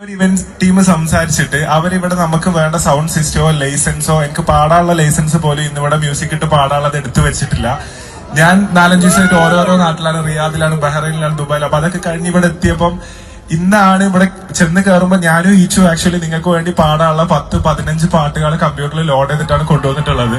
ഒരു ടീം സംസാരിച്ചിട്ട് അവരിവിടെ നമുക്ക് വേണ്ട സൗണ്ട് സിസ്റ്റമോ ലൈസൻസോ എനിക്ക് പാടാനുള്ള ലൈസൻസ് പോലും ഇന്നിവിടെ മ്യൂസിക് ഇട്ട് പാടാനുള്ളത് എടുത്തു വെച്ചിട്ടില്ല. ഞാൻ നാലഞ്ച് ദിവസമായിട്ട് ഓരോരോ നാട്ടിലാണ് റിയാദിലാണ് ബഹ്റൈനിലാണ് ദുബായിലും അപ്പൊ അതൊക്കെ കഴിഞ്ഞ് ഇവിടെ എത്തിയപ്പം ഇന്നാണ് ഇവിടെ ചെന്ന് കയറുമ്പോ ഞാനും ഈച്ചു ആക്ച്വലി നിങ്ങൾക്ക് വേണ്ടി പാടാനുള്ള പത്ത് പതിനഞ്ച് പാട്ടുകൾ കമ്പ്യൂട്ടറിൽ ലോഡ് ചെയ്തിട്ടാണ് കൊണ്ടുവന്നിട്ടുള്ളത്.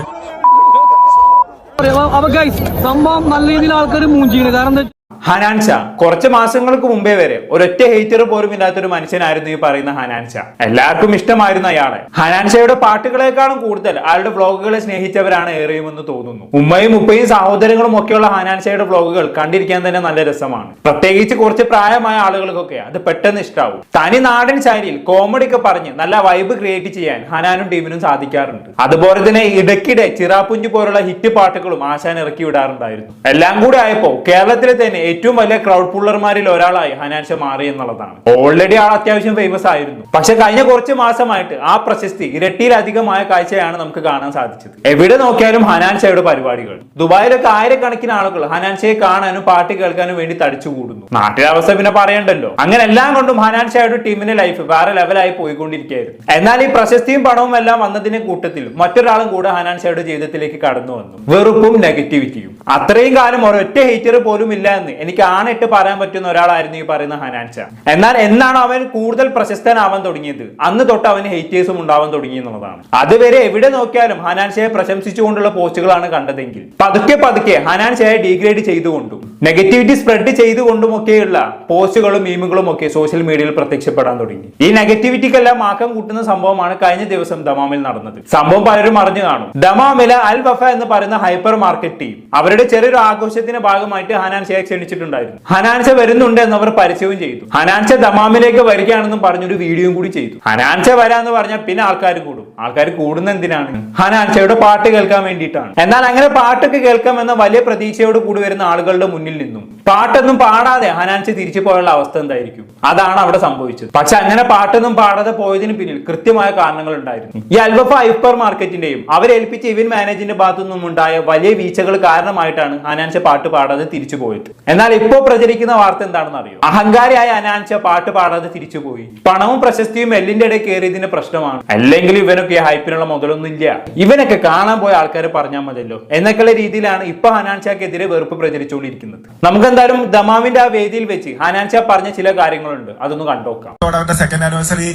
സംഭവം നല്ല രീതിയിൽ ആൾക്കാർ മൂഞ്ചിയാണ് കാരണം ഹനാൻഷ കുറച്ച് മാസങ്ങൾക്ക് മുമ്പേ വരെ ഒരൊറ്റ ഹേറ്റർ പോലും ഇല്ലാത്ത ഒരു മനുഷ്യനായിരുന്നു ഈ പറയുന്ന ഹനാൻഷ എല്ലാവർക്കും ഇഷ്ടമായിരുന്നു അയാളെ. ഹനാൻഷയുടെ പാട്ടുകളെക്കാളും കൂടുതൽ അയാളുടെ വ്ളോഗുകളെ സ്നേഹിച്ചവരാണ് ഏറെയുമെന്ന് തോന്നുന്നു. ഉമ്മയും ഉപ്പയും സഹോദരങ്ങളും ഒക്കെയുള്ള ഹനാൻഷയുടെ വ്ളോഗുകൾ കണ്ടിരിക്കാൻ തന്നെ നല്ല രസമാണ്. പ്രത്യേകിച്ച് കുറച്ച് പ്രായമായ ആളുകൾക്കൊക്കെ അത് പെട്ടെന്ന് ഇഷ്ടാവും. തനി നാടൻ ശൈലിയിൽ കോമഡി ഒക്കെ പറഞ്ഞ് നല്ല വൈബ് ക്രിയേറ്റ് ചെയ്യാൻ ഹനാനും ടീമിനും സാധിക്കാറുണ്ട്. അതുപോലെ തന്നെ ഇടയ്ക്കിടെ ചിറാപ്പുഞ്ചു പോലുള്ള ഹിറ്റ് പാട്ടുകളും ആശാൻ ഇറക്കി വിടാറുണ്ടായിരുന്നു. എല്ലാം കൂടി ആയപ്പോ കേരളത്തിലെ തന്നെ ഏറ്റവും വലിയ ക്രൗഡ് പുള്ളർമാരിൽ ഒരാളായി ഹനാൻഷ മാറി എന്നുള്ളതാണ്. ഓൾറെഡി ആൾ അത്യാവശ്യം ഫേമസ് ആയിരുന്നു. പക്ഷെ കഴിഞ്ഞ കുറച്ച് മാസമായിട്ട് ആ പ്രശസ്തി ഇരട്ടിയിലധികമായ കാഴ്ചയാണ് നമുക്ക് കാണാൻ സാധിച്ചത്. എവിടെ നോക്കിയാലും ഹനാൻഷയുടെ പരിപാടികൾ. ദുബായിലൊക്കെ ആയിരക്കണക്കിന് ആളുകൾ ഹനാൻഷയെ കാണാനും പാട്ട് കേൾക്കാനും വേണ്ടി തടിച്ചുകൂടുന്നു. നാട്ടിലെ അവസ്ഥ പിന്നെ പറയണ്ടല്ലോ. അങ്ങനെ എല്ലാം കൊണ്ടും ഹനാൻഷയുടെ ടീമിന്റെ ലൈഫ് വേറെ ലെവലായി പോയിക്കൊണ്ടിരിക്കുകയായിരുന്നു. എന്നാൽ ഈ പ്രശസ്തിയും പണവും എല്ലാം വന്നതിന്റെ കൂട്ടത്തിൽ മറ്റൊരാളും കൂടെ ഹനാൻഷയുടെ ജീവിതത്തിലേക്ക് കടന്നു വന്നു. വെറുപ്പും നെഗറ്റിവിറ്റിയും അത്രയും കാലം ഒരൊറ്റ ഹീറ്റർ പോലും ഇല്ല എന്ന് എനിക്ക് ആണിട്ട് പറയാൻ പറ്റുന്ന ഒരാളായിരുന്നു ഈ പറയുന്ന ഹനാൻഷ എന്നാൽ എന്നാണ് അവൻ കൂടുതൽ പ്രശസ്തനാവാൻ തുടങ്ങിയത്? അന്ന് തൊട്ട് അവന് ഹെയ്റ്റേഴ്സും ഉണ്ടാവാൻ തുടങ്ങി എന്നുള്ളതാണ്. അതുവരെ എവിടെ നോക്കിയാലും ഹനാൻഷയെ പ്രശംസിച്ചുകൊണ്ടുള്ള പോസ്റ്റുകളാണ് കണ്ടതെങ്കിൽ. പതുക്കെ പതുക്കെ ഹനാൻഷയെ ഡീഗ്രേഡ് ചെയ്തുകൊണ്ടും നെഗറ്റിവിറ്റി സ്പ്രെഡ് ചെയ്തുകൊണ്ടും ഒക്കെയുള്ള പോസ്റ്റുകളും മീമുകളും ഒക്കെ സോഷ്യൽ മീഡിയയിൽ പ്രത്യക്ഷപ്പെടാൻ തുടങ്ങി. ഈ നെഗറ്റിവിറ്റിക്കെല്ലാം മാക്കം കൂട്ടുന്ന സംഭവമാണ് കഴിഞ്ഞ ദിവസം ദമാമിൽ നടന്നത്. സംഭവം പലരും അറിഞ്ഞു കാണും. ദമാമിലെ അൽ വഫ എന്ന് പറയുന്ന ഹൈപ്പർ മാർക്കറ്റ് ടീം അവരുടെ ചെറിയൊരു ആഘോഷത്തിന്റെ ഭാഗമായിട്ട് ഹനാൻഷയെ ക്ഷണിച്ചിട്ടുണ്ടായിരുന്നു. ഹനാൻഷ വരുന്നുണ്ട് എന്ന് അവർ പരസ്യവും ചെയ്തു. ഹനാൻഷ ദമാമിലേക്ക് വരികയാണെന്നും പറഞ്ഞൊരു വീഡിയോയും കൂടി ചെയ്തു. ഹനാൻഷ വരാന്ന് പറഞ്ഞാൽ പിന്നെ ആൾക്കാർ കൂടും. ആൾക്കാർ കൂടുന്ന എന്തിനാണ്? ഹനാൻഷയുടെ പാട്ട് കേൾക്കാൻ വേണ്ടിയിട്ടാണ്. എന്നാൽ അങ്ങനെ പാട്ടൊക്കെ കേൾക്കാമെന്ന വലിയ പ്രതീക്ഷയോട് കൂടി വരുന്ന ആളുകളുടെ മുന്നിൽ നിന്നും പാട്ടൊന്നും പാടാതെ ഹനാൻഷ തിരിച്ചു പോയുള്ള അവസ്ഥ എന്തായിരിക്കും? അതാണ് അവിടെ സംഭവിച്ചത്. പക്ഷെ അങ്ങനെ പാട്ടൊന്നും പാടാതെ പോയതിന് പിന്നിൽ കൃത്യമായ കാരണങ്ങൾ ഉണ്ടായിരുന്നു. ഈ അൽബഫ ഹൈപ്പർ മാർക്കറ്റിന്റെയും അവരേൽപ്പിച്ച ഇവന്റ് മാനേജിന്റെ ഭാഗത്തു നിന്നും ഉണ്ടായ വലിയ വീഴ്ചകൾ കാരണമായിട്ടാണ് ഹനാൻഷ പാട്ട് പാടാതെ തിരിച്ചു പോയത്. എന്നാൽ ഇപ്പോ പ്രചരിക്കുന്ന വാർത്ത എന്താണെന്ന് അറിയോ? അഹങ്കാരിയായ ഹനാൻഷ പാട്ട് പാടാതെ തിരിച്ചുപോയി. പണവും പ്രശസ്തിയും എല്ലിന്റെ ഇടയിൽ കയറിയതിന്റെ പ്രശ്നമാണ്. അല്ലെങ്കിൽ ഇവനൊക്കെ ഹൈപ്പിനുള്ള മുതലൊന്നും ഇല്ല ഇവനൊക്കെ കാണാൻ പോയ ആൾക്കാർ പറഞ്ഞാൽ മതിയല്ലോ. എന്നൊക്കെയുള്ള രീതിയിലാണ് ഇപ്പൊ ഹനാൻഷക്കെതിരെ വെറുപ്പ് പ്രചരിച്ചുകൊണ്ടിരിക്കുന്നത്. നമുക്ക് എന്തായാലും ദമാവിന്റെ ആ വേദിയിൽ വെച്ച് ഹനാൻഷ പറഞ്ഞ ചില കാര്യങ്ങളുണ്ട്. അതൊന്ന് കണ്ടോക്കാം. സെക്കൻഡ് ആനിവേഴ്സറി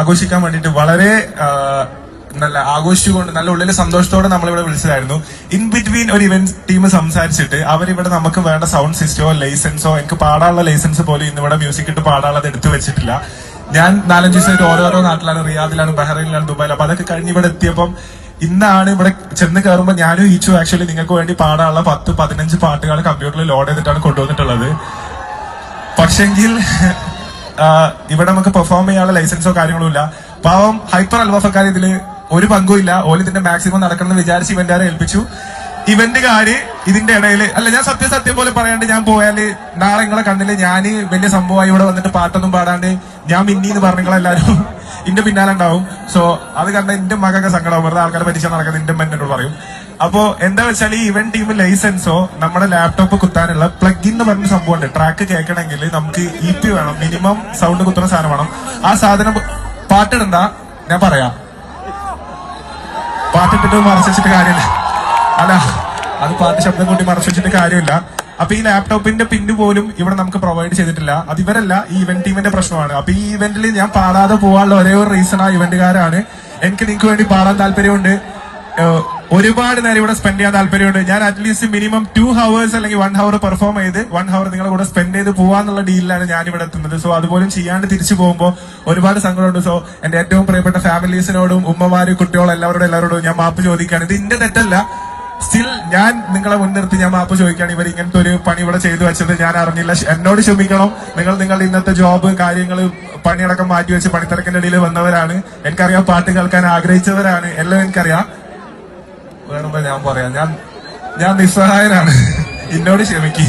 ആഘോഷിക്കാൻ വേണ്ടിട്ട് വളരെ നല്ല ആഘോഷിച്ചുകൊണ്ട് നല്ല ഉള്ളിൽ സന്തോഷത്തോടെ നമ്മളിവിടെ വിളിച്ചതായിരുന്നു. ഇൻ ബിറ്റ്വീൻ ഒരു ഇവന്റ് ടീം സംസാരിച്ചിട്ട് അവരിവിടെ നമുക്ക് വേണ്ട സൗണ്ട് സിസ്റ്റമോ ലൈസൻസോ എനിക്ക് പാടാനുള്ള ലൈസൻസ് പോലും ഇന്നിവിടെ മ്യൂസിക് ഇട്ട് പാടാനുള്ളത് എടുത്തു വെച്ചിട്ടില്ല. ഞാൻ നാലഞ്ച് ദിവസമായിട്ട് ഓരോരോ നാട്ടിലാണ് റിയാദിലാണ് ബഹ്റൈനിലാണ് ദുബായിലാണ്. അപ്പൊ അതൊക്കെ കഴിഞ്ഞ് ഇവിടെ എത്തിയപ്പം ഇന്നാണ് ഇവിടെ ചെന്ന് കയറുമ്പോൾ ഞാനും ഈച്ചു ആക്ച്വലി നിങ്ങൾക്ക് വേണ്ടി പാടാനുള്ള പത്ത് പതിനഞ്ച് പാട്ടുകൾ കമ്പ്യൂട്ടറിൽ ലോഡ് ചെയ്തിട്ടാണ് കൊണ്ടുവന്നിട്ടുള്ളത്. പക്ഷെങ്കിൽ ഇവിടെ നമുക്ക് പെർഫോം ചെയ്യാനുള്ള ലൈസൻസോ കാര്യങ്ങളോ ഇല്ല. പാവം ഹൈപ്പർ അൽവാഫക്കാർ ഇതിൽ ഒരു പങ്കുമില്ല ഓൾ ഇതിന്റെ മാക്സിമം നടക്കണമെന്ന് വിചാരിച്ച് ഇവന്റുകാരെ ഏൽപ്പിച്ചു. ഇവന്റുകാര് ഇതിന്റെ ഇടയിൽ അല്ല ഞാൻ സത്യം സത്യം പോലെ പറയാണ്ട് ഞാൻ പോയാൽ നാളെ നിങ്ങളെ കണ്ണിൽ ഞാൻ വലിയ സംഭവമായി ഇവിടെ വന്നിട്ട് പാട്ടൊന്നും പാടാണ്ട് ഞാൻ മിന്നി എന്ന് പറഞ്ഞ നിങ്ങളെല്ലാരും ഇന്റെ പിന്നാലെ ഉണ്ടാവും. സോ അത് കണ്ട എന്റെ മകൊക്കെ സങ്കടം വെറുതെ ആൾക്കാരെ പരീക്ഷ നടക്കുന്നത് എന്റെ എന്നോട് പറയും. അപ്പോ എന്താ വെച്ചാൽ ഈ ഇവന്റ് ടീം ലൈസൻസോ നമ്മുടെ ലാപ്ടോപ്പ് കുത്താനുള്ള പ്ലഗ് എന്ന് പറഞ്ഞ സംഭവമുണ്ട്. ട്രാക്ക് കേൾക്കണമെങ്കിൽ നമുക്ക് ഇ പി വേണം. മിനിമം സൗണ്ട് കുത്തുന്ന സാധനം വേണം. ആ സാധനം പാട്ടിടണ്ട. ഞാൻ പറയാം. പാട്ടിട്ടിട്ട് മറച്ചു വെച്ചിട്ട് കാര്യമില്ല. അല്ല അത് പാട്ട് ശബ്ദം കൂട്ടി മറച്ചു വെച്ചിട്ട് കാര്യമില്ല. അപ്പൊ ഈ ലാപ്ടോപ്പിന്റെ പിന്ന് പോലും ഇവിടെ നമുക്ക് പ്രൊവൈഡ് ചെയ്തിട്ടില്ല. അത് ഇവരല്ല ഈ ഇവന്റ് ടീമിന്റെ പ്രശ്നമാണ്. അപ്പൊ ഈ ഇവന്റിൽ ഞാൻ പാടാതെ പോകാനുള്ള ഒരേ ഒരു റീസൺ ആ ഇവന്റുകാരാണ് എനിക്ക് നിങ്ങൾക്ക് വേണ്ടി പാടാൻ താല്പര്യമുണ്ട്. ഒരുപാട് നേരം ഇവിടെ സ്പെൻഡ് ചെയ്യാൻ താല്പര്യമുണ്ട്. ഞാൻ at least minimum two hours അല്ലെങ്കിൽ വൺ ഹവർ പെർഫോം ചെയ്ത് വൺ ഹവർ നിങ്ങളുടെ കൂടെ സ്പെൻഡ് ചെയ്ത് പോവാന്നുള്ള ഡീലിലാണ് ഞാൻ ഇവിടെ എത്തുന്നത്. സോ അതുപോലും ചെയ്യാണ്ട് തിരിച്ചു പോകുമ്പോൾ ഒരുപാട് സങ്കടമുണ്ട്. സോ എന്റെ ഏറ്റവും പ്രിയപ്പെട്ട ഫാമിലീസിനോടും ഉമ്മമാര് കുട്ടികളും എല്ലാവരോടും എല്ലാവരോടും ഞാൻ മാപ്പ് ചോദിക്കുകയാണ്. ഇത് എന്റെ തെറ്റല്ല. സ്റ്റിൽ ഞാൻ നിങ്ങളെ മുൻനിർത്തി ഞാൻ മാപ്പ് ചോദിക്കുകയാണ്. ഇവർ ഇങ്ങനത്തെ ഒരു പണി ഇവിടെ ചെയ്തു വെച്ചത് ഞാൻ അറിഞ്ഞില്ല. എന്നോട് ക്ഷമിക്കണം. നിങ്ങൾ നിങ്ങളുടെ ഇന്നത്തെ ജോബ് കാര്യങ്ങൾ പണിയടക്കം മാറ്റി വെച്ച് പണിത്തിരക്കിന്റെ ഇടയിൽ വന്നവരാണ്. എനിക്കറിയാം പാട്ട് കേൾക്കാൻ ആഗ്രഹിച്ചവരാണ്. എല്ലാം എനിക്കറിയാം. വേണമെന്ന് ഞാൻ പറയാം. ഞാൻ ഞാൻ നിസ്സഹായനാണ്. എന്നോട് ക്ഷമിക്ക്.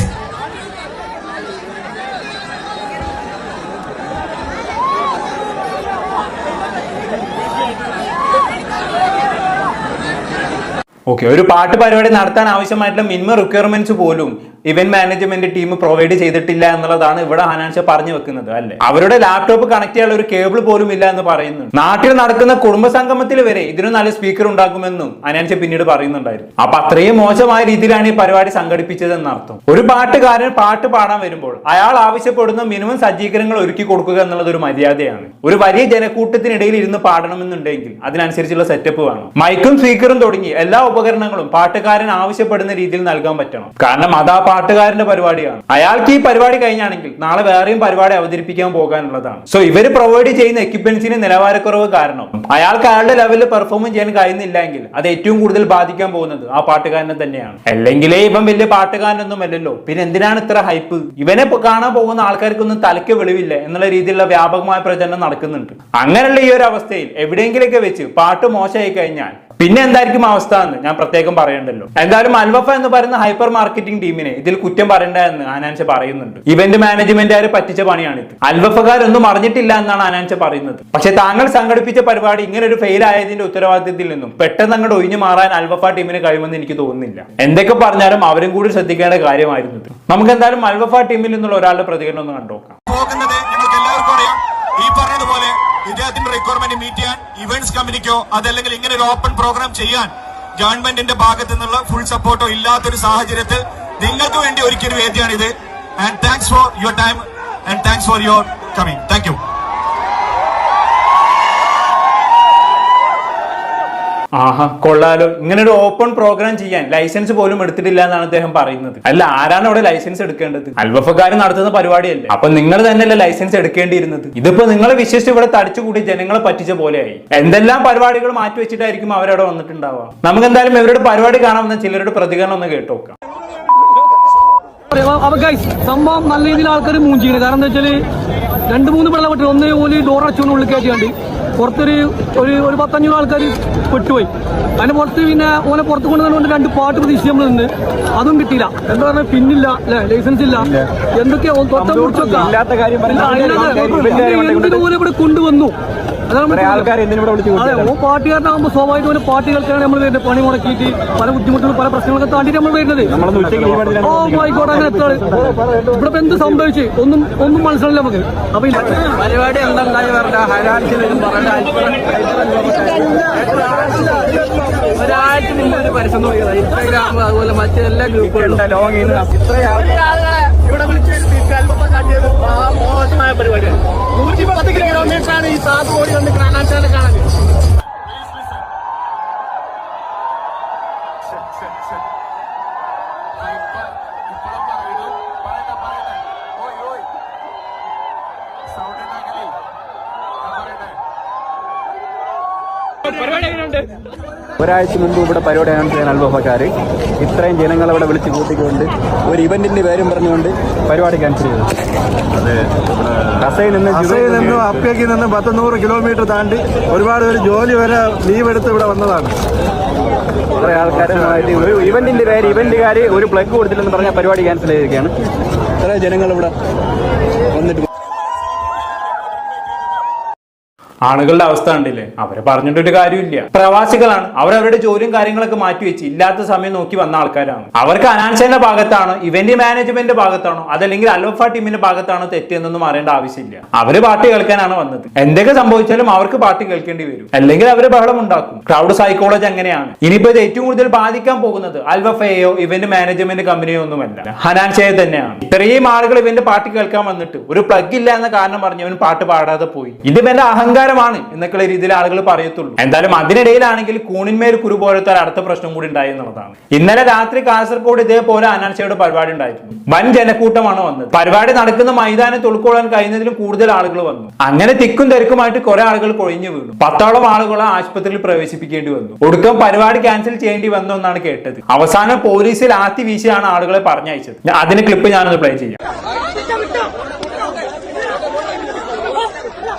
ഓക്കെ ഒരു പാട്ട് പരിപാടി നടത്താൻ ആവശ്യമായിട്ടുള്ള മിനിമം റിക്വയർമെന്റ്സ് പോലും ഇവന്റ് മാനേജ്മെന്റ് ടീം പ്രൊവൈഡ് ചെയ്തിട്ടില്ല എന്നുള്ളതാണ് ഇവിടെ ഹനാൻഷ പറഞ്ഞു വെക്കുന്നത് അല്ലെ? അവരുടെ ലാപ്ടോപ്പ് കണക്ട് ചെയ്യാനുള്ള ഒരു കേബിൾ പോലും ഇല്ല എന്ന് പറയുന്നു നാട്ടിൽ നടക്കുന്ന കുടുംബ സംഗമത്തിൽ വരെ ഇതിന് നല്ല സ്പീക്കർ ഉണ്ടാക്കുമെന്നും ഹനാൻഷ പിന്നീട് പറയുന്നുണ്ടായിരുന്നു. അപ്പൊ അത്രയും മോശമായ രീതിയിലാണ് ഈ പരിപാടി സംഘടിപ്പിച്ചത് എന്നർത്ഥം ഒരു പാട്ടുകാരൻ പാട്ട് പാടാൻ വരുമ്പോൾ അയാൾ ആവശ്യപ്പെടുന്ന മിനിമം സജ്ജീകരണങ്ങൾ ഒരുക്കി കൊടുക്കുക എന്നുള്ളത് ഒരു മര്യാദയാണ്. ഒരു വലിയ ജനക്കൂട്ടത്തിനിടയിൽ ഇരുന്ന് പാടണമെന്നുണ്ടെങ്കിൽ അതിനനുസരിച്ചുള്ള സെറ്റപ്പ് വേണം. മൈക്കും സ്പീക്കറും തുടങ്ങി എല്ലാ ഉപകരണങ്ങളും പാട്ടുകാരൻ ആവശ്യപ്പെടുന്ന രീതിയിൽ നൽകാൻ പറ്റണം. കാരണം അത് പാട്ടുകാരന്റെ പരിപാടിയാണ്. അയാൾക്ക് ഈ പരിപാടി കഴിഞ്ഞാണെങ്കിൽ നാളെ വേറെയും പരിപാടി അവതരിപ്പിക്കാൻ പോകാനുള്ളതാണ്. സോ ഇവർ പ്രൊവൈഡ് ചെയ്യുന്ന എക്യുപ്മെന്റ്സിന് നിലവാരക്കുറവ് കാരണം അയാൾക്ക് അയാളുടെ ലെവലിൽ പെർഫോം ചെയ്യാൻ കഴിയുന്നില്ലെങ്കിൽ അത് ഏറ്റവും കൂടുതൽ ബാധിക്കാൻ പോകുന്നത് ആ പാട്ടുകാരനെ തന്നെയാണ്. അല്ലെങ്കിലേ ഇവൻ വലിയ പാട്ടുകാരനൊന്നും അല്ലല്ലോ. പിന്നെ എന്തിനാണ് ഇത്ര ഹൈപ്പ് ഇവനെ കാണാൻ പോകുന്ന ആൾക്കാർക്കൊന്നും തലയ്ക്ക് വെളിവില്ല എന്നുള്ള രീതിയിലുള്ള വ്യാപകമായ പ്രചരണം നടക്കുന്നുണ്ട്. അങ്ങനെയുള്ള ഈ ഒരു അവസ്ഥയിൽ എവിടെയെങ്കിലൊക്കെ വെച്ച് പാട്ട് മോശമായി കഴിഞ്ഞാൽ പിന്നെ എന്തായിരിക്കും അവസ്ഥ എന്ന് ഞാൻ പ്രത്യേകം പറയണ്ടല്ലോ. എന്തായാലും അൽവഫ എന്ന് പറയുന്ന ഹൈപ്പർ മാർക്കറ്റിംഗ് ടീമിനെ ഇതിൽ കുറ്റം പറയണ്ട എന്ന് ആനാൻഷ പറയുന്നുണ്ട്. ഇവന്റ് മാനേജ്മെന്റ് ആര് പറ്റിച്ച പണിയാണിത്. അൽവഫക്കാരൊന്നും അറിഞ്ഞിട്ടില്ല എന്നാണ് ആനാൻഷ പറയുന്നത്. പക്ഷെ താങ്കൾ സംഘടിപ്പിച്ച പരിപാടി ഇങ്ങനെ ഒരു ഫെയിൽ ആയതിന്റെ ഉത്തരവാദിത്തത്തിൽ നിന്നും പെട്ടെന്ന് അങ്ങോട്ട് ഒഴിഞ്ഞു മാറാൻ അൽവഫ ടീമിന് കഴിയുമെന്ന് എനിക്ക് തോന്നുന്നില്ല. എന്തൊക്കെ പറഞ്ഞാലും അവരും കൂടി ശ്രദ്ധിക്കേണ്ട കാര്യമായിരുന്നു നമുക്ക് എന്തായാലും അൽവഫ ടീമിൽ നിന്നുള്ള ഒരാളുടെ പ്രതികരണം ഒന്ന് കണ്ടുനോക്കാം പോകുന്നത് നിങ്ങൾക്ക് എല്ലാവർക്കും അറിയാം ഈ പറഞ്ഞതുപോലെ റിക്വയർമെന്റ് മീറ്റ് ചെയ്യാൻ ഇവന്റ്സ് കമ്പനിക്കോ അതല്ലെങ്കിൽ ഇങ്ങനെ ഒരു ഓപ്പൺ പ്രോഗ്രാം ചെയ്യാൻ ഗവൺമെന്റിന്റെ ഭാഗത്തു നിന്നുള്ള ഫുൾ സപ്പോർട്ടോ ഇല്ലാത്തൊരു സാഹചര്യത്തിൽ നിങ്ങൾക്ക് വേണ്ടി ഒരിക്കലും ഒരു വേദിയാണിത് and thanks for your time and thanks for your coming thank ആഹാ. കൊള്ളാലോ. ഇങ്ങനെ ഒരു ഓപ്പൺ പ്രോഗ്രാം ചെയ്യാൻ ലൈസൻസ് പോലും എടുത്തിട്ടില്ല എന്നാണ് അദ്ദേഹം പറയുന്നത്. അല്ല ആരാണ് അവിടെ ലൈസൻസ് എടുക്കേണ്ടത്? അൽവഫക്കാരൻ നടത്തുന്ന പരിപാടിയല്ലേ? അപ്പൊ നിങ്ങൾ തന്നെയല്ലേ ലൈസൻസ് എടുക്കേണ്ടിയിരുന്നത്? ഇതിപ്പോ നിങ്ങളെ വിശ്വസിച്ച് ഇവിടെ തടിച്ചുകൂടി ജനങ്ങളെ പറ്റിച്ച പോലെയായി. എന്തെല്ലാം പരിപാടികൾ മാറ്റി വെച്ചിട്ടായിരിക്കും അവരവിടെ വന്നിട്ടുണ്ടാവുക? നമുക്ക് എന്തായാലും ഇവരുടെ പരിപാടി കാണാമെന്ന ചിലരുടെ പ്രതികരണം ഒന്ന് കേട്ടോക്കാം. അപ്പൊ ഗൈസ് സംഭവം നല്ല രീതിയിൽ ആൾക്കാർ മൂഞ്ചിയാണ് കാരണം എന്താ വെച്ചാൽ രണ്ട് മൂന്ന് വെള്ളം പെട്ടു ഒന്ന് ഓൽ ഡോർ അടിച്ചുകൊണ്ട് ഉള്ളിൽ കയറ്റിയാണ്ട് പുറത്തൊരു ഒരു ഒരു പത്തഞ്ഞൂറ് ആൾക്കാർ പെട്ടുപോയി. അതിന് പുറത്ത് പിന്നെ ഓനെ പുറത്ത് കൊണ്ടുവന്നുകൊണ്ട് രണ്ട് പാട്ട് പ്രതീക്ഷിച്ച് നമ്മൾ നിന്ന്. അതും കിട്ടിയില്ല. എന്താ പറഞ്ഞാൽ പിന്നില്ല അല്ലെ? ലൈസൻസ് ഇല്ല. എന്തൊക്കെയാ തൊട്ട ഇവിടെ കൊണ്ടുവന്നു? അതെ ഓ പാർട്ടിക്കാരനാകുമ്പോൾ സ്വാഭാവികമായിട്ടും ഒരു പാർട്ടി കളിക്കാനാണ് നമ്മൾ വരുന്നത്. പണി മുടക്കിയിട്ട് പല ബുദ്ധിമുട്ടുകളും പല പ്രശ്നങ്ങളൊക്കെ താണ്ടിട്ട് നമ്മൾ വരുന്നത്. ഓ ആയിക്കോട്ടെ അങ്ങനെ എത്താണ് ഇവിടെ എന്ത് സംഭവിച്ചു? ഒന്നും ഒന്നും മനസ്സിലായില്ല നമുക്ക്. പരിപാടി എന്തുണ്ടായി പറഞ്ഞ ഹരാൻസിലും പറഞ്ഞ ഒരാഴ്ച മുമ്പ് ഒരു പരസ്യം നോക്കിയതാ ഇൻസ്റ്റാഗ്രാം അതുപോലെ മറ്റെല്ലാ ഗ്രൂപ്പുകളും. ഇവിടെ വിളിച്ച് ആ മോശമായ പരിപാടിയാണ്. നൂറ്റി പത്ത് കിലോമീറ്ററാണ് ഈ സാധു കോടി വന്ന് കാണാൻ ഒരാഴ്ച മുൻപ് ഇവിടെ പരിപാടി അനൗൺസ് ചെയ്യാൻ അൽബഫക്കാർ ഇത്രയും ജനങ്ങളെ ഇവിടെ വിളിച്ച് കൂട്ടിക്കൊണ്ട് ഒരു ഇവന്റിന്റെ പേരും പറഞ്ഞുകൊണ്ട് പരിപാടി ക്യാൻസൽ ചെയ്തു. കസയിൽ നിന്ന് നിന്ന് അപ്പേക്ക് നിന്ന് പത്ത് നൂറ് കിലോമീറ്റർ താണ്ടി ഒരുപാട് പേര് ജോലി വരെ ലീവ് എടുത്ത് ഇവിടെ വന്നതാണ്. കുറെ ആൾക്കാരുമായിട്ട് ഒരു ഇവന്റിന്റെ പേര് ഇവന്റുകാർ ഒരു പ്ലഗ് കൊടുത്തില്ലെന്ന് പറഞ്ഞ പരിപാടി ക്യാൻസൽ ചെയ്തിരിക്കുകയാണ്. ഇത്ര ജനങ്ങൾ ഇവിടെ. ആളുകളുടെ അവസ്ഥ കണ്ടില്ലേ? അവരെ പറഞ്ഞിട്ടൊരു കാര്യമില്ല. പ്രവാസികളാണ്. അവരവരുടെ ജോലിയും കാര്യങ്ങളൊക്കെ മാറ്റി വെച്ച് ഇല്ലാത്ത സമയം നോക്കി വന്ന ആൾക്കാരാണ്. അവർക്ക് അനാൻസന്റെ ഭാഗത്താണോ ഇവന്റ് മാനേജ്മെന്റ് ഭാഗത്താണോ അതല്ലെങ്കിൽ അലോഫ ടീമിന്റെ ഭാഗത്താണോ തെറ്റെന്നൊന്നും അറിയേണ്ട ആവശ്യമില്ല. അവർ പാട്ട് കേൾക്കാനാണ് വന്നത്. എന്തൊക്കെ സംഭവിച്ചാലും അവർക്ക് പാട്ട് കേൾക്കേണ്ടി വരും. അല്ലെങ്കിൽ അവർ ബഹളം ഉണ്ടാക്കും ക്രൗഡ് സൈക്കോളജി അങ്ങനെയാണ്. ഇനിയിപ്പോ ഇത് ഏറ്റവും കൂടുതൽ ബാധിക്കാൻ പോകുന്നത് അൽവഫയോ ഇവന്റ് മാനേജ്മെന്റ് കമ്പനിയോ ഒന്നുമല്ല. ഹനാൻഷയെ തന്നെയാണ്. ഇത്രയും ആളുകൾ ഇവന്റെ പാട്ട് കേൾക്കാൻ വന്നിട്ട് ഒരു പ്ലഗ് ഇല്ല എന്ന കാരണം പറഞ്ഞ് അവൻ പാട്ട് പാടാതെ പോയി. ഇത് ഇവന്റെ അഹങ്കാരമാണ് എന്നൊക്കെയുള്ള രീതിയിൽ ആളുകൾ പറയത്തുള്ളൂ. എന്തായാലും അതിനിടയിലാണെങ്കിൽ കൂണിന്മേൽ കുരു പോലത്തെ അടുത്ത പ്രശ്നം കൂടി ഉണ്ടായി എന്നുള്ളതാണ്. ഇന്നലെ രാത്രി കാസർഗോഡ് ഇതേപോലെ അനാൻഷയുടെ പരിപാടി ഉണ്ടായിരുന്നു. വൻ ജനക്കൂട്ടമാണ് വന്നത്. പരിപാടി നടക്കുന്ന മൈതാനത്ത് ഉൾക്കൊള്ളാൻ കഴിയുന്നതിലും കൂടുതൽ ആളുകൾ വന്നു. അങ്ങനെ തിക്കും തിരക്കുമായിട്ട് കുറെ ആളുകൾ കൊഴിഞ്ഞു വീണു. പത്തോളം ആളുകളെ ആശുപത്രിയിൽ പ്രവേശിപ്പിക്കേണ്ടി വന്നു. ഒടുക്കം പരിപാടി ക്യാൻസൽ ചെയ്യേണ്ടി വന്നു എന്നാണ് കേട്ടത്. അവസാനം പോലീസിൽ ആത്തി വീശിയാണ് ആളുകളെ പറഞ്ഞയച്ചത്. അതിന് ക്ലിപ്പ് ഞാനൊന്ന് പ്ലേ ചെയ്യാം.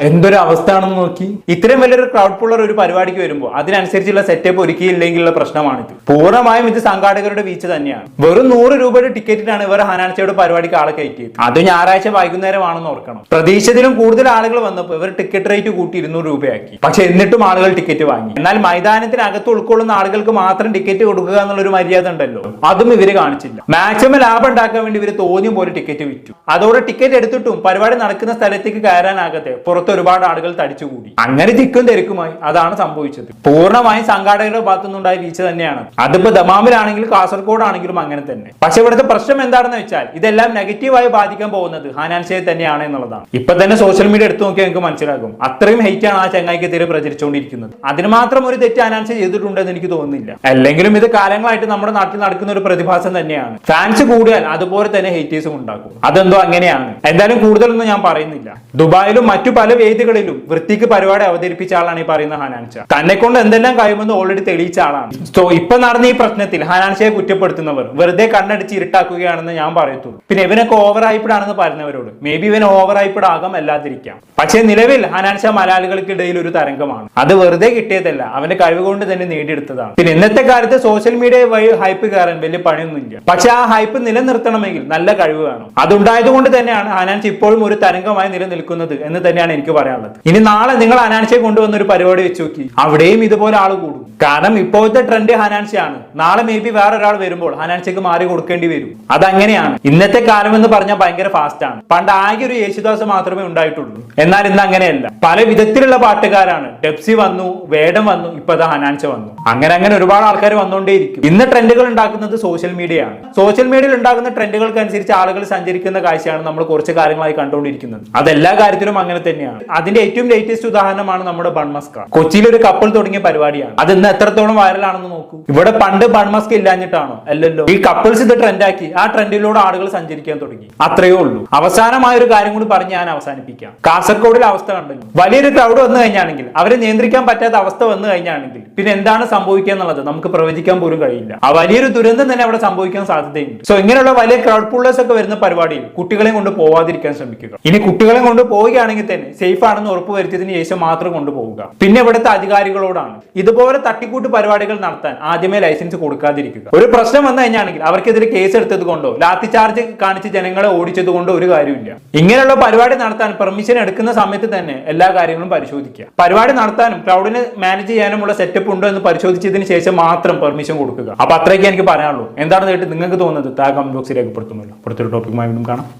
എന്തൊരു അവസ്ഥയാണെന്ന് നോക്കി. ഇത്രയും വലിയൊരു ക്രൗഡ് പുള്ളർ ഒരു പരിപാടിക്ക് വരുമ്പോൾ അതിനനുസരിച്ചുള്ള സെറ്റപ്പ് ഒരുക്കിയില്ലെങ്കിലുള്ള പ്രശ്നമാണിത്. പൂർണമായും ഇത് സംഘാടകരുടെ വീഴ്ച തന്നെയാണ്. വെറും നൂറ് രൂപയുടെ ടിക്കറ്റിനാണ് ഇവർ ഹനാൻസയുടെ പരിപാടിക്ക് ആളെ കയറ്റിയത്. അത് ഞായറാഴ്ച വൈകുന്നേരമാണെന്ന് ഓർക്കണം. പ്രതീക്ഷത്തിലും കൂടുതൽ ആളുകൾ വന്നപ്പോൾ ഇവർ ടിക്കറ്റ് റേറ്റ് കൂട്ടി ഇരുന്നൂറ് രൂപയാക്കി. പക്ഷെ എന്നിട്ടും ആളുകൾ ടിക്കറ്റ് വാങ്ങി. എന്നാൽ മൈതാനത്തിനകത്ത് ഉൾക്കൊള്ളുന്ന ആളുകൾക്ക് മാത്രം ടിക്കറ്റ് കൊടുക്കുക എന്നുള്ള ഒരു മര്യാദ ഉണ്ടല്ലോ. അതും ഇവർ കാണിച്ചില്ല. മാക്സിമം ലാഭം ഉണ്ടാക്കാൻ വേണ്ടി ഇവർ തോന്നിയും പോലെ ടിക്കറ്റ് വിറ്റു. അതോടെ ടിക്കറ്റ് എടുത്തിട്ടും പരിപാടി നടക്കുന്ന സ്ഥലത്തേക്ക് കയറാനാകത്തെ പുറത്ത് ഒരുപാട് ആളുകൾ തടിച്ചുകൂടി. അങ്ങനെ തിക്കും തിരക്കുമായി അതാണ് സംഭവിച്ചത്. പൂർണമായും സംഘാടകരുടെ ഭാഗത്തുനിന്നുണ്ടായ വീഴ്ച തന്നെയാണ്. അതിപ്പോ ദമാമിലാണെങ്കിലും കാസർഗോഡ് ആണെങ്കിലും അങ്ങനെ തന്നെ. പക്ഷെ ഇവിടുത്തെ പ്രശ്നം എന്താണെന്ന് വെച്ചാൽ ഇതെല്ലാം നെഗറ്റീവായി ബാധിക്കാൻ പോകുന്നത് ഹാനാൻഷയെ തന്നെയാണ് എന്നുള്ളതാണ്. ഇപ്പൊ തന്നെ സോഷ്യൽ മീഡിയ എടുത്തു നോക്കിയാൽ നിങ്ങൾക്ക് മനസ്സിലാകും. അത്രയും ഹെയ്റ്റാണ് ആണ് ആ ചങ്ങായിക്കെതിരെ പ്രചരിച്ചുകൊണ്ടിരിക്കുന്നത്. അതിന് മാത്രം ഒരു തെറ്റ് ഹാനാൻഷ ചെയ്തിട്ടുണ്ടെന്ന് എനിക്ക് തോന്നുന്നില്ല. അല്ലെങ്കിലും ഇത് കാലങ്ങളായിട്ട് നമ്മുടെ നാട്ടിൽ നടക്കുന്ന ഒരു പ്രതിഭാസം തന്നെയാണ്. ഫാൻസ് കൂടിയാൽ അതുപോലെ തന്നെ ഹെയ്റ്റേഴ്സും ഉണ്ടാക്കും അതെന്തോ അങ്ങനെയാണ്. എന്തായാലും കൂടുതലൊന്നും ഞാൻ പറയുന്നില്ല. ദുബായിലും മറ്റു പല വേദികളിലും വൃത്തിക്ക് പരിപാടി അവതരിപ്പിച്ച ആളാണ് ഈ പറയുന്ന ഹനാൻഷ. തന്നെ കൊണ്ട് എന്തെല്ലാം കഴിയുമെന്ന് ഓൾറെഡി തെളിയിച്ച ആളാണ്. സോ ഇപ്പൊ നടന്ന ഈ പ്രശ്നത്തിൽ ഹനാൻഷയെ കുറ്റപ്പെടുത്തുന്നവർ വെറുതെ കണ്ണടിച്ച് ഇരുട്ടാക്കുകയാണെന്ന് ഞാൻ പറയത്തുള്ളൂ. പിന്നെ ഇവനൊക്കെ ഓവർ ആണെന്ന് പറഞ്ഞവരോട് മേ ബി ഇവൻ ഓവർ ഹൈപ്പഡ് ആകാം അല്ലാതിരിക്കാം. പക്ഷേ നിലവിൽ ഹനാൻഷ മലയാളികൾക്കിടയിൽ ഒരു തരംഗമാണ്. അത് വെറുതെ കിട്ടിയതല്ല അവന്റെ കഴിവ് കൊണ്ട് തന്നെ നേടിയെടുത്തതാണ്. പിന്നെ ഇന്നത്തെ കാലത്ത് സോഷ്യൽ മീഡിയ വഴി ഹൈപ്പ് കയറാൻ വലിയ പണിയൊന്നുമില്ല. പക്ഷെ ആ ഹൈപ്പ് നിലനിർത്തണമെങ്കിൽ നല്ല കഴിവ് വേണം. അതുണ്ടായത് കൊണ്ട് തന്നെയാണ് ഹനാൻഷ് ഇപ്പോഴും ഒരു തരംഗമായി നിലനിൽക്കുന്നത് എന്ന് തന്നെയാണ് എനിക്ക് പറയാനുള്ളത്. ഇനി നാളെ നിങ്ങൾ അനാൻസിയെ കൊണ്ടുവന്ന ഒരു പരിപാടി വെച്ച് നോക്കി. അവിടെയും ഇതുപോലെ ആൾ കൂടും. കാരണം ഇപ്പോഴത്തെ ട്രെൻഡ് ഹനാൻസിയാണ് നാളെ മേ ബി വേറെ ഒരാൾ വരുമ്പോൾ ഹനാൻസിക്ക് മാറി കൊടുക്കേണ്ടി വരും. അതങ്ങനെയാണ്. ഇന്നത്തെ കാലം എന്ന് പറഞ്ഞാൽ ഭയങ്കര ഫാസ്റ്റ് ആണ്. പണ്ട് ആകെ ഒരു യേശുദാസ് മാത്രമേ ഉണ്ടായിട്ടുള്ളൂ. എന്നാൽ ഇന്ന് അങ്ങനെയല്ല. പല വിധത്തിലുള്ള പാട്ടുകാരാണ്. ഡെപ്സി വന്നു വേടം വന്നു ഇപ്പൊ ദാ ഹനാൻഷ വന്നു. അങ്ങനെ അങ്ങനെ ഒരുപാട് ആൾക്കാർ വന്നുകൊണ്ടേയിരിക്കും. ഇന്ന് ട്രെൻഡുകൾ ഉണ്ടാക്കുന്നത് സോഷ്യൽ മീഡിയ ആണ്. സോഷ്യൽ മീഡിയയിൽ ഉണ്ടാകുന്ന ട്രെൻഡുകൾക്ക് അനുസരിച്ച് ആളുകൾ സഞ്ചരിക്കുന്ന കാഴ്ചയാണ് നമ്മൾ കുറച്ച് കാര്യങ്ങളായി കണ്ടുകൊണ്ടിരിക്കുന്നത്. അതെല്ലാ കാര്യത്തിലും അങ്ങനെ തന്നെയാണ്. അതിന്റെ ഏറ്റവും ലേറ്റസ്റ്റ് ഉദാഹരണമാണ് നമ്മുടെ ബൺമസ്ക കൊച്ചിയിൽ ഒരു കപ്പിൾ തുടങ്ങിയ പരിപാടിയാണ്. അത് ഇന്ന് എത്രത്തോളം വൈറലാണെന്ന് നോക്കൂ. ഇവിടെ പണ്ട് ബൺമസ്ക ഇല്ലാഞ്ഞിട്ടാണോ? അല്ലല്ലോ. ഈ കപ്പിൾസ് ഇത് ട്രെൻഡാക്കി ആ ട്രെൻഡിലൂടെ ആളുകൾ സഞ്ചരിക്കാൻ തുടങ്ങി. അത്രയേ ഉള്ളൂ. അവസാനമായ ഒരു കാര്യം കൂടി പറഞ്ഞ് ഞാൻ അവസാനിപ്പിക്കാം. കാസർഗോഡിലെ അവസ്ഥ കണ്ടല്ലോ. വലിയൊരു ക്രൗഡ് വന്നു കഴിഞ്ഞാണെങ്കിൽ അവരെ നിയന്ത്രിക്കാൻ പറ്റാത്ത അവസ്ഥ വന്നു കഴിഞ്ഞാണെങ്കിൽ പിന്നെ എന്താണ് സംഭവിക്കുക എന്നുള്ളത് നമുക്ക് പ്രവചിക്കാൻ പോലും കഴിയില്ല. ആ വലിയൊരു ദുരന്തം തന്നെ അവിടെ സംഭവിക്കാൻ സാധ്യതയുണ്ട്. സോ ഇങ്ങനെയുള്ള വലിയ ക്രൗഡ് പുള്ളേഴ്സ് ഒക്കെ വരുന്ന പരിപാടിയിൽ കുട്ടികളെയും കൊണ്ട് പോവാതിരിക്കാൻ ശ്രമിക്കുക. ഇനി കുട്ടികളെ കൊണ്ട് പോവുകയാണെങ്കിൽ തന്നെ സേഫ് ആണെന്ന് ഉറപ്പ് വരുത്തിയതിന് ശേഷം മാത്രം കൊണ്ടുപോകുക പിന്നെ ഇവിടുത്തെ അധികാരികളോടാണ്. ഇതുപോലെ തട്ടിക്കൂട്ട് പരിപാടികൾ നടത്താൻ ആദ്യമേ ലൈസൻസ് കൊടുക്കാതിരിക്കുക. ഒരു പ്രശ്നം വന്നു കഴിഞ്ഞാണെങ്കിൽ അവർക്കെതിരെ കേസ് എടുത്തത് കൊണ്ടോ ലാത്തി ചാർജ് കാണിച്ച് ജനങ്ങളെ ഓടിച്ചത് കൊണ്ടോ ഒരു കാര്യമില്ല ഇങ്ങനെയുള്ള പരിപാടി നടത്താൻ പെർമിഷൻ എടുക്കുന്ന സമയത്ത് തന്നെ എല്ലാ കാര്യങ്ങളും പരിശോധിക്കുക. പരിപാടി നടത്താനും ക്രൗഡിനെ മാനേജ് ചെയ്യാനുമുള്ള സെറ്റപ്പ് ഉണ്ടോ എന്ന് പരിശോധിച്ചതിന് ശേഷം മാത്രം പെർമിഷൻ കൊടുക്കുക. അപ്പൊ അത്രയൊക്കെ എനിക്ക് പറയാനുള്ളൂ. എന്താണ് കേട്ട് നിങ്ങൾക്ക് തോന്നുന്നത്? താ കമന്റ് ബോക്സിൽ രേഖപ്പെടുത്തുമല്ലോ. അടുത്തൊരു ടോപ്പിക്കുമായി വീണ്ടും കാണാം.